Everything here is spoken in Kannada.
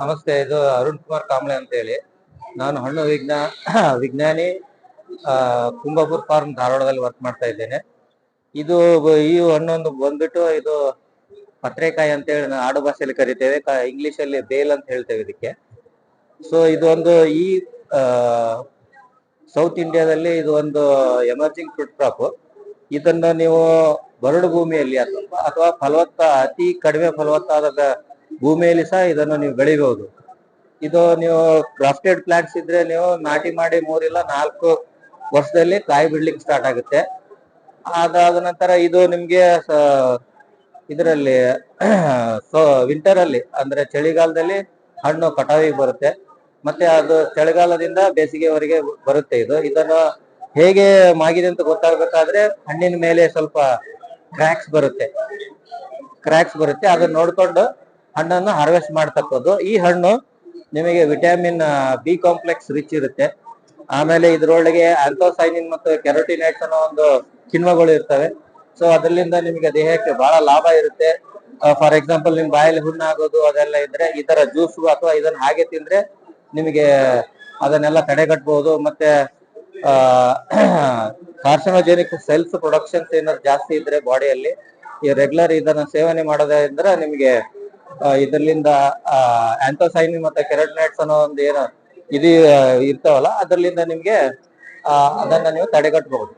ನಮಸ್ತೆ, ಇದು ಅರುಣ್ ಕುಮಾರ್ ಕಾಂಬ್ಳೆ ಅಂತ ಹೇಳಿ ನಾನು ಹಣ್ಣು ವಿಜ್ಞಾ, ವಿಜ್ಞಾನಿ ಕುಂಬಾಪುರ್ ಫಾರ್ಮ್ ಧಾರವಾಡದಲ್ಲಿ ವರ್ಕ್ ಮಾಡ್ತಾ ಇದ್ದೇನೆ. ಇದು ಈ ಹಣ್ಣೊಂದು ಬಂದ್ಬಿಟ್ಟು ಇದು ಪತ್ರೆಕಾಯಿ ಅಂತ ಹೇಳಿ ಆಡು ಭಾಷೆಯಲ್ಲಿ ಕರಿತೇವೆ ಇಂಗ್ಲಿಷ್ ಅಲ್ಲಿ ಬೇಲ್ ಅಂತ ಹೇಳ್ತೇವೆ ಇದಕ್ಕೆ. ಸೊ ಇದು ಒಂದು ಈ ಸೌತ್ ಇಂಡಿಯಾದಲ್ಲಿ ಇದು ಒಂದು ಎಮರ್ಜಿಂಗ್ ಫ್ರೂಟ್ ಕ್ರಾಪ್ ಇದನ್ನ ನೀವು ಬರಡು ಭೂಮಿಯಲ್ಲಿ ಅಥವಾ ಫಲವತ್ತ, ಅತಿ ಕಡಿಮೆ ಫಲವತ್ತಾದ ಭೂಮಿಯಲ್ಲಿ ಸಹ ಇದನ್ನು ನೀವು ಬೆಳಿಬಹುದು. ಇದು ನೀವು ಕ್ರಾಫ್ಟೆಡ್ ಪ್ಲಾಂಟ್ಸ್ ಇದ್ರೆ ನೀವು ನಾಟಿ ಮಾಡಿ ಮೂರಿಲ್ಲ ನಾಲ್ಕು ವರ್ಷದಲ್ಲಿ ಕಾಯಿ ಬಿಡ್ಲಿಕ್ಕೆ ಸ್ಟಾರ್ಟ್ ಆಗುತ್ತೆ. ಅದಾದ ನಂತರ ಇದು ನಿಮ್ಗೆ ಇದರಲ್ಲಿ, ಸೊ ವಿಂಟರ್ ಅಲ್ಲಿ, ಅಂದ್ರೆ ಚಳಿಗಾಲದಲ್ಲಿ ಹಣ್ಣು ಕಟಾವಿಗೆ ಬರುತ್ತೆ. ಮತ್ತೆ ಅದು ಚಳಿಗಾಲದಿಂದ ಬೇಸಿಗೆವರೆಗೆ ಬರುತ್ತೆ ಇದು. ಇದನ್ನು ಹೇಗೆ ಮಾಗಿದೆ ಅಂತ ಗೊತ್ತಾಗ್ಬೇಕಾದ್ರೆ ಹಣ್ಣಿನ ಮೇಲೆ ಸ್ವಲ್ಪ ಕ್ರ್ಯಾಕ್ಸ್ ಬರುತ್ತೆ. ಕ್ರ್ಯಾಕ್ಸ್ ಬರುತ್ತೆ. ಅದನ್ನ ನೋಡ್ಕೊಂಡು ಹಣ್ಣನ್ನು ಹಾರ್ವೆಸ್ಟ್ ಮಾಡ್ತಕ್ಕದ್ದು. ಈ ಹಣ್ಣು ನಿಮಗೆ ವಿಟಮಿನ್ ಬಿ ಕಾಂಪ್ಲೆಕ್ಸ್ ರಿಚ್ ಇರುತ್ತೆ. ಆಮೇಲೆ ಇದ್ರೊಳಗೆ ಆಂಥೋಸೈನಿನ್ ಮತ್ತು ಕೆರೋಟಿನೈಟ್ಸ್ ಅನ್ನೋ ಒಂದು ಕಿಣ್ವಗಳು ಇರ್ತವೆ. ಸೊ ಅದರಿಂದ ನಿಮಗೆ ದೇಹಕ್ಕೆ ಬಹಳ ಲಾಭ ಇರುತ್ತೆ. ಫಾರ್ ಎಕ್ಸಾಂಪಲ್ ನಿಮ್ ಬಾಯಲ್ಲಿ ಹುಣ್ಣಾಗೋದು ಅದೆಲ್ಲ ಇದ್ರೆ ತರ ಜ್ಯೂಸ್ ಅಥವಾ ಇದನ್ನ ಹಾಗೆ ತಿಂದ್ರೆ ನಿಮಗೆ ಅದನ್ನೆಲ್ಲ ತಡೆಗಟ್ಟಬಹುದು ಮತ್ತೆ ಕಾರ್ಸನೋಜೆನಿಕ್ ಸೆಲ್ಸ್ ಪ್ರೊಡಕ್ಷನ್ಸ್ ಏನಾದ್ರು ಜಾಸ್ತಿ ಇದ್ರೆ ಬಾಡಿಯಲ್ಲಿ ಈ ರೆಗ್ಯುಲರ್ ಇದನ್ನ ಸೇವನೆ ಮಾಡೋದ್ರಿಂದ ನಿಮಗೆ ಇದರಿಂದ ಆಂಥೋಸೈನಿ ಮತ್ತೆ ಕೆರಟ್ನೈಟ್ಸ್ ಅನ್ನೋ ಒಂದು ಏನು ಇದು ಇರ್ತಾವಲ್ಲ ಅದರಿಂದ ನಿಮ್ಗೆ ಅದನ್ನ ನೀವು ತಡೆಗಟ್ಟಬಹುದು